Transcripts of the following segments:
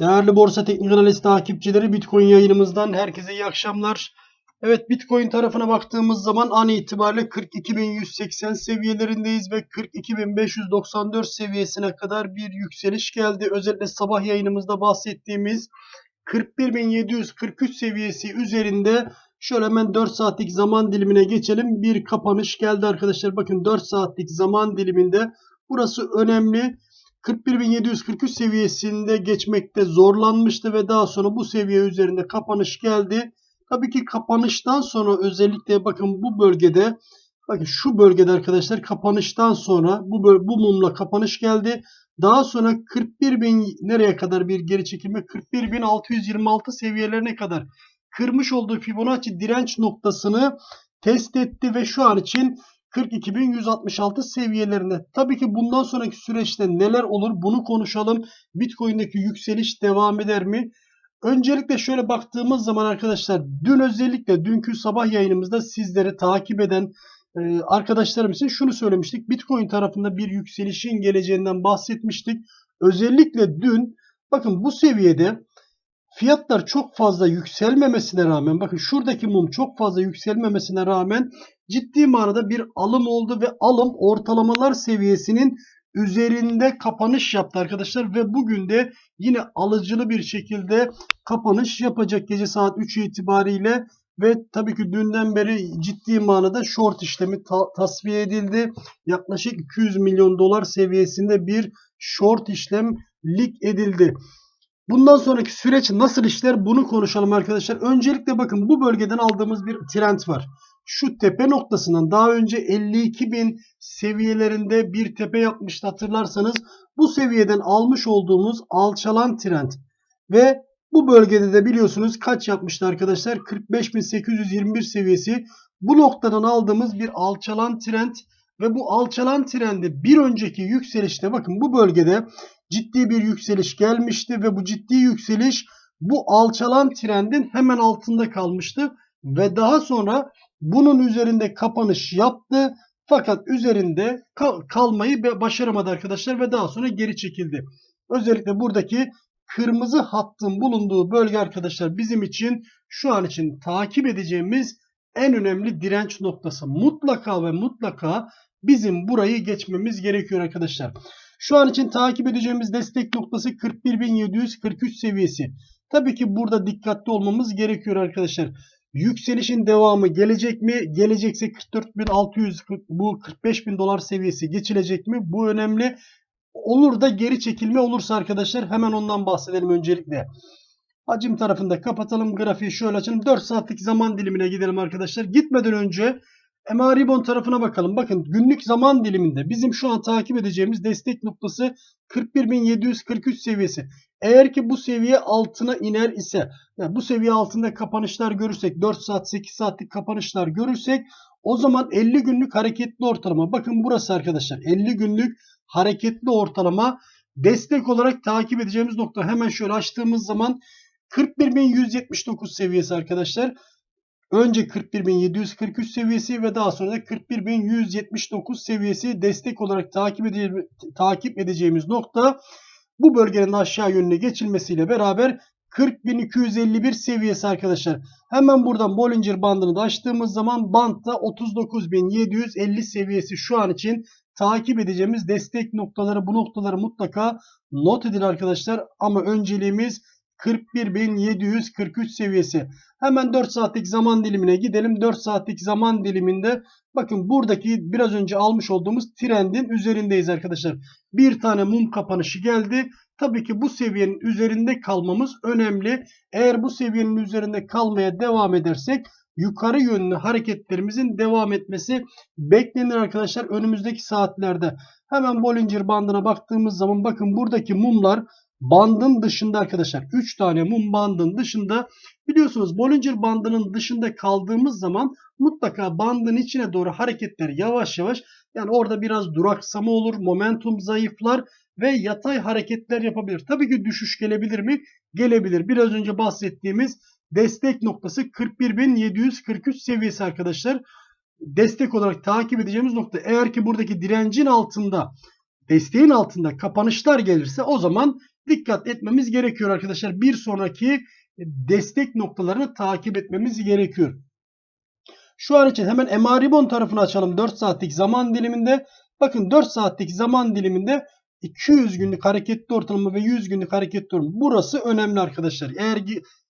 Değerli Borsa Teknik Analiz takipçileri Bitcoin yayınımızdan herkese iyi akşamlar. Evet Bitcoin tarafına baktığımız zaman an itibariyle 42.180 seviyelerindeyiz ve 42.594 seviyesine kadar bir yükseliş geldi. Özellikle sabah yayınımızda bahsettiğimiz 41.743 seviyesi üzerinde şöyle hemen 4 saatlik zaman dilimine geçelim. Bir kapanış geldi arkadaşlar. Bakın 4 saatlik zaman diliminde burası önemli. 41.743 seviyesinde geçmekte zorlanmıştı ve daha sonra bu seviye üzerinde kapanış geldi. Tabii ki kapanıştan sonra özellikle bakın bu bölgede bakın şu bölgede arkadaşlar kapanıştan sonra bu bu mumla kapanış geldi. Daha sonra 41.000 nereye kadar bir geri çekilme 41.626 seviyelerine kadar kırmış olduğu Fibonacci direnç noktasını test etti ve şu an için 42.166 seviyelerinde. Tabii ki bundan sonraki süreçte neler olur bunu konuşalım. Bitcoin'deki yükseliş devam eder mi? Öncelikle şöyle baktığımız zaman arkadaşlar dün özellikle dünkü sabah yayınımızda sizleri takip eden e, arkadaşlarım için şunu söylemiştik. Bitcoin tarafında bir yükselişin geleceğinden bahsetmiştik. Özellikle dün bakın bu seviyede fiyatlar çok fazla yükselmemesine rağmen bakın şuradaki mum çok fazla yükselmemesine rağmen ciddi manada bir alım oldu ve alım ortalamalar seviyesinin üzerinde kapanış yaptı arkadaşlar ve bugün de yine alıcılı bir şekilde kapanış yapacak gece saat 3 itibariyle ve tabii ki dünden beri ciddi manada short işlemi ta- tasfiye edildi. Yaklaşık 200 milyon dolar seviyesinde bir short işlemlik edildi. Bundan sonraki süreç nasıl işler bunu konuşalım arkadaşlar. Öncelikle bakın bu bölgeden aldığımız bir trend var. Şu tepe noktasından daha önce 52.000 seviyelerinde bir tepe yapmıştı hatırlarsanız. Bu seviyeden almış olduğumuz alçalan trend ve bu bölgede de biliyorsunuz kaç yapmıştı arkadaşlar? 45.821 seviyesi. Bu noktadan aldığımız bir alçalan trend ve bu alçalan trendi bir önceki yükselişte bakın bu bölgede ciddi bir yükseliş gelmişti ve bu ciddi yükseliş bu alçalan trendin hemen altında kalmıştı ve daha sonra bunun üzerinde kapanış yaptı fakat üzerinde kal- kalmayı başaramadı arkadaşlar ve daha sonra geri çekildi. Özellikle buradaki kırmızı hattın bulunduğu bölge arkadaşlar bizim için şu an için takip edeceğimiz en önemli direnç noktası. Mutlaka ve mutlaka bizim burayı geçmemiz gerekiyor arkadaşlar. Şu an için takip edeceğimiz destek noktası 41.743 seviyesi. Tabii ki burada dikkatli olmamız gerekiyor arkadaşlar. Yükselişin devamı gelecek mi? Gelecekse 44.600 bu 45.000 dolar seviyesi geçilecek mi? Bu önemli. Olur da geri çekilme olursa arkadaşlar hemen ondan bahsedelim öncelikle. Hacim tarafında kapatalım. Grafiği şöyle açalım. 4 saatlik zaman dilimine gidelim arkadaşlar. Gitmeden önce MA Ribbon tarafına bakalım. Bakın günlük zaman diliminde bizim şu an takip edeceğimiz destek noktası 41.743 seviyesi. Eğer ki bu seviye altına iner ise yani bu seviye altında kapanışlar görürsek 4 saat 8 saatlik kapanışlar görürsek o zaman 50 günlük hareketli ortalama bakın burası arkadaşlar 50 günlük hareketli ortalama destek olarak takip edeceğimiz nokta hemen şöyle açtığımız zaman 41.179 seviyesi arkadaşlar. Önce 41.743 seviyesi ve daha sonra da 41.179 seviyesi destek olarak takip, ede- takip edeceğimiz nokta bu bölgenin aşağı yönüne geçilmesiyle beraber 40.251 seviyesi arkadaşlar. Hemen buradan Bollinger bandını da açtığımız zaman bantta 39.750 seviyesi şu an için takip edeceğimiz destek noktaları bu noktaları mutlaka not edin arkadaşlar. Ama önceliğimiz 41.743 seviyesi. Hemen 4 saatlik zaman dilimine gidelim. 4 saatlik zaman diliminde bakın buradaki biraz önce almış olduğumuz trendin üzerindeyiz arkadaşlar. Bir tane mum kapanışı geldi. Tabii ki bu seviyenin üzerinde kalmamız önemli. Eğer bu seviyenin üzerinde kalmaya devam edersek yukarı yönlü hareketlerimizin devam etmesi beklenir arkadaşlar önümüzdeki saatlerde. Hemen Bollinger bandına baktığımız zaman bakın buradaki mumlar bandın dışında arkadaşlar. 3 tane mum bandın dışında. Biliyorsunuz Bollinger bandının dışında kaldığımız zaman mutlaka bandın içine doğru hareketler yavaş yavaş yani orada biraz duraksama olur, momentum zayıflar ve yatay hareketler yapabilir. Tabii ki düşüş gelebilir mi? Gelebilir. Biraz önce bahsettiğimiz destek noktası 41.743 seviyesi arkadaşlar. Destek olarak takip edeceğimiz nokta. Eğer ki buradaki direncin altında desteğin altında kapanışlar gelirse o zaman dikkat etmemiz gerekiyor arkadaşlar. Bir sonraki destek noktalarını takip etmemiz gerekiyor. Şu an için hemen Emaribon tarafını açalım 4 saatlik zaman diliminde. Bakın 4 saatlik zaman diliminde 200 günlük hareketli ortalama ve 100 günlük hareketli ortalama. Burası önemli arkadaşlar. Eğer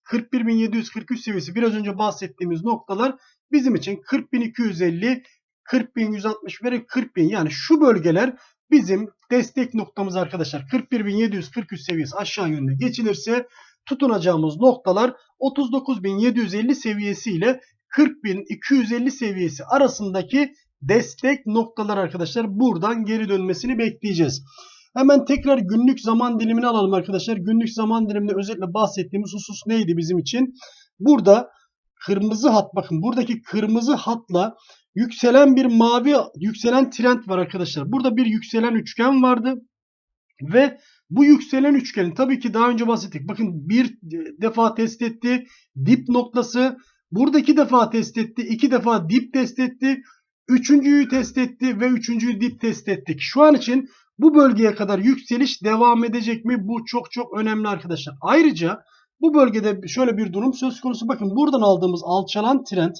41.743 seviyesi biraz önce bahsettiğimiz noktalar bizim için 40.250, 40.160 ve 40.000 yani şu bölgeler bizim destek noktamız arkadaşlar. 41.743 seviyesi aşağı yönde geçilirse tutunacağımız noktalar 39.750 seviyesi ile 40.250 seviyesi arasındaki destek noktalar arkadaşlar. Buradan geri dönmesini bekleyeceğiz. Hemen tekrar günlük zaman dilimini alalım arkadaşlar. Günlük zaman diliminde özellikle bahsettiğimiz husus neydi bizim için? Burada kırmızı hat bakın buradaki kırmızı hatla yükselen bir mavi yükselen trend var arkadaşlar. Burada bir yükselen üçgen vardı. Ve bu yükselen üçgenin tabii ki daha önce bahsettik. Bakın bir defa test etti. Dip noktası. Buradaki defa test etti. iki defa dip test etti. Üçüncüyü test etti ve üçüncüyü dip test ettik. Şu an için bu bölgeye kadar yükseliş devam edecek mi? Bu çok çok önemli arkadaşlar. Ayrıca bu bölgede şöyle bir durum söz konusu. Bakın buradan aldığımız alçalan trend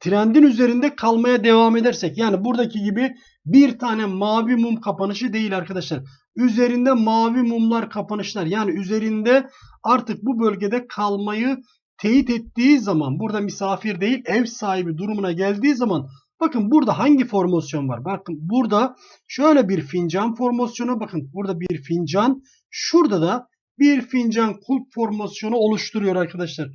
trendin üzerinde kalmaya devam edersek yani buradaki gibi bir tane mavi mum kapanışı değil arkadaşlar. Üzerinde mavi mumlar kapanışlar yani üzerinde artık bu bölgede kalmayı teyit ettiği zaman burada misafir değil ev sahibi durumuna geldiği zaman bakın burada hangi formasyon var? Bakın burada şöyle bir fincan formasyonu bakın burada bir fincan şurada da bir fincan kulp formasyonu oluşturuyor arkadaşlar.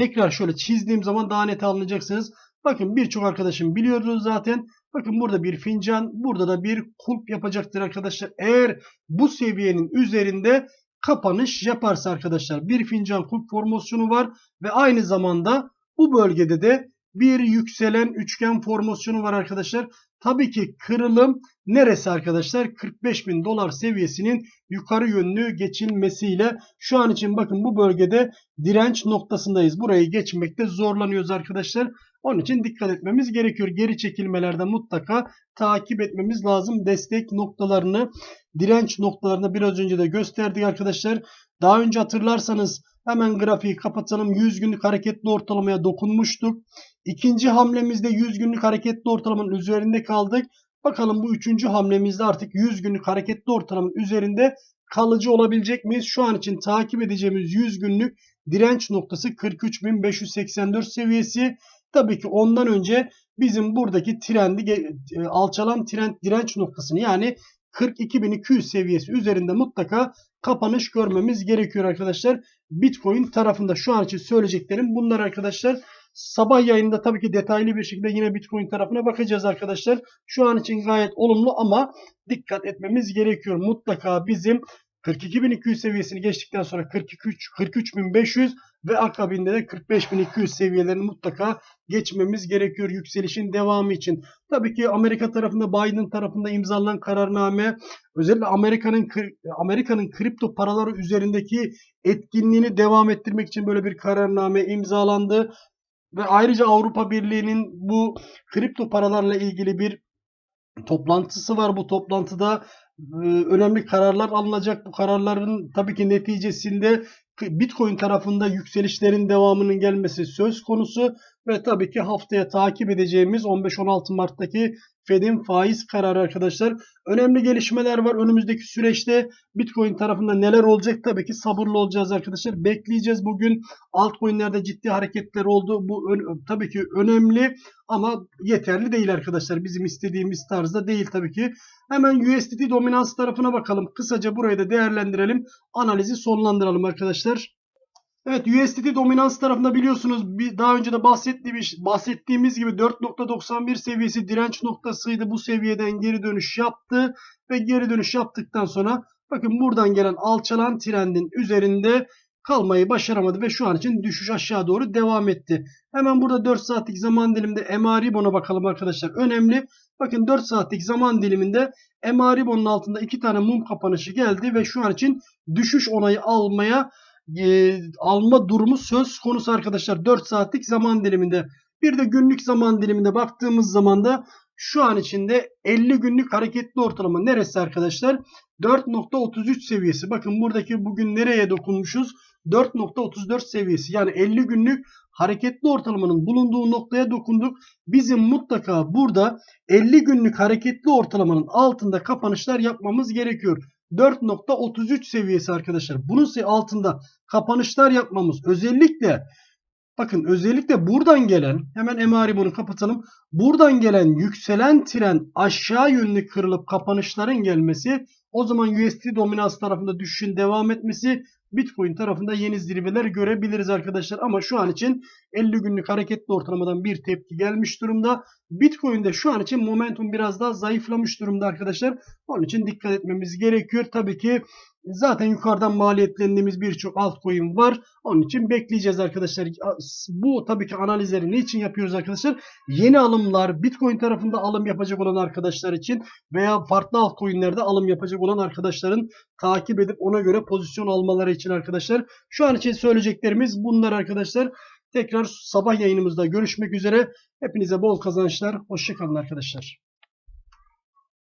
Tekrar şöyle çizdiğim zaman daha net anlayacaksınız. Bakın birçok arkadaşım biliyordu zaten. Bakın burada bir fincan, burada da bir kulp yapacaktır arkadaşlar. Eğer bu seviyenin üzerinde kapanış yaparsa arkadaşlar bir fincan kulp formasyonu var ve aynı zamanda bu bölgede de bir yükselen üçgen formasyonu var arkadaşlar. Tabii ki kırılım neresi arkadaşlar? 45 bin dolar seviyesinin yukarı yönlü geçilmesiyle şu an için bakın bu bölgede direnç noktasındayız. Burayı geçmekte zorlanıyoruz arkadaşlar. Onun için dikkat etmemiz gerekiyor. Geri çekilmelerde mutlaka takip etmemiz lazım. Destek noktalarını, direnç noktalarını biraz önce de gösterdik arkadaşlar. Daha önce hatırlarsanız hemen grafiği kapatalım. 100 günlük hareketli ortalamaya dokunmuştuk. İkinci hamlemizde 100 günlük hareketli ortalamanın üzerinde kaldık. Bakalım bu üçüncü hamlemizde artık 100 günlük hareketli ortalamanın üzerinde kalıcı olabilecek miyiz? Şu an için takip edeceğimiz 100 günlük direnç noktası 43.584 seviyesi. Tabii ki ondan önce bizim buradaki trendi e, alçalan trend direnç noktasını yani 42.200 seviyesi üzerinde mutlaka kapanış görmemiz gerekiyor arkadaşlar. Bitcoin tarafında şu an için söyleyeceklerim bunlar arkadaşlar. Sabah yayında tabii ki detaylı bir şekilde yine Bitcoin tarafına bakacağız arkadaşlar. Şu an için gayet olumlu ama dikkat etmemiz gerekiyor. Mutlaka bizim 42.200 seviyesini geçtikten sonra 43 43.500 ve akabinde de 45.200 seviyelerini mutlaka geçmemiz gerekiyor yükselişin devamı için. Tabii ki Amerika tarafında Biden tarafında imzalanan kararname özellikle Amerika'nın Amerika'nın kripto paraları üzerindeki etkinliğini devam ettirmek için böyle bir kararname imzalandı. Ve ayrıca Avrupa Birliği'nin bu kripto paralarla ilgili bir toplantısı var. Bu toplantıda önemli kararlar alınacak. Bu kararların tabii ki neticesinde Bitcoin tarafında yükselişlerin devamının gelmesi söz konusu ve tabii ki haftaya takip edeceğimiz 15-16 Mart'taki Fed'in faiz kararı arkadaşlar. Önemli gelişmeler var önümüzdeki süreçte. Bitcoin tarafında neler olacak tabii ki sabırlı olacağız arkadaşlar. Bekleyeceğiz bugün. Altcoin'lerde ciddi hareketler oldu. Bu tabii ki önemli ama yeterli değil arkadaşlar. Bizim istediğimiz tarzda değil tabii ki. Hemen USDT dominans tarafına bakalım. Kısaca burayı da değerlendirelim. Analizi sonlandıralım arkadaşlar. Evet USDT dominans tarafında biliyorsunuz bir daha önce de bahsettiğimiz, bahsettiğimiz gibi 4.91 seviyesi direnç noktasıydı. Bu seviyeden geri dönüş yaptı ve geri dönüş yaptıktan sonra bakın buradan gelen alçalan trendin üzerinde kalmayı başaramadı ve şu an için düşüş aşağı doğru devam etti. Hemen burada 4 saatlik zaman diliminde MA Ribon'a bakalım arkadaşlar. Önemli. Bakın 4 saatlik zaman diliminde MA Ribon'un altında 2 tane mum kapanışı geldi ve şu an için düşüş onayı almaya e, alma durumu söz konusu arkadaşlar 4 saatlik zaman diliminde. Bir de günlük zaman diliminde baktığımız zaman da şu an içinde 50 günlük hareketli ortalama neresi arkadaşlar? 4.33 seviyesi. Bakın buradaki bugün nereye dokunmuşuz? 4.34 seviyesi. Yani 50 günlük hareketli ortalamanın bulunduğu noktaya dokunduk. Bizim mutlaka burada 50 günlük hareketli ortalamanın altında kapanışlar yapmamız gerekiyor. 4.33 seviyesi arkadaşlar. Bunun altında kapanışlar yapmamız özellikle bakın özellikle buradan gelen hemen emari bunu kapatalım. Buradan gelen yükselen tren aşağı yönlü kırılıp kapanışların gelmesi o zaman USD dominans tarafında düşüşün devam etmesi Bitcoin tarafında yeni zirveler görebiliriz arkadaşlar. Ama şu an için 50 günlük hareketli ortalamadan bir tepki gelmiş durumda. Bitcoin'de şu an için momentum biraz daha zayıflamış durumda arkadaşlar. Onun için dikkat etmemiz gerekiyor. Tabii ki zaten yukarıdan maliyetlendiğimiz birçok altcoin var. Onun için bekleyeceğiz arkadaşlar. Bu tabii ki analizleri ne için yapıyoruz arkadaşlar? Yeni alımlar, Bitcoin tarafında alım yapacak olan arkadaşlar için veya farklı altcoin'lerde alım yapacak olan arkadaşların takip edip ona göre pozisyon almaları için arkadaşlar. Şu an için söyleyeceklerimiz bunlar arkadaşlar. Tekrar sabah yayınımızda görüşmek üzere. Hepinize bol kazançlar. Hoşçakalın arkadaşlar.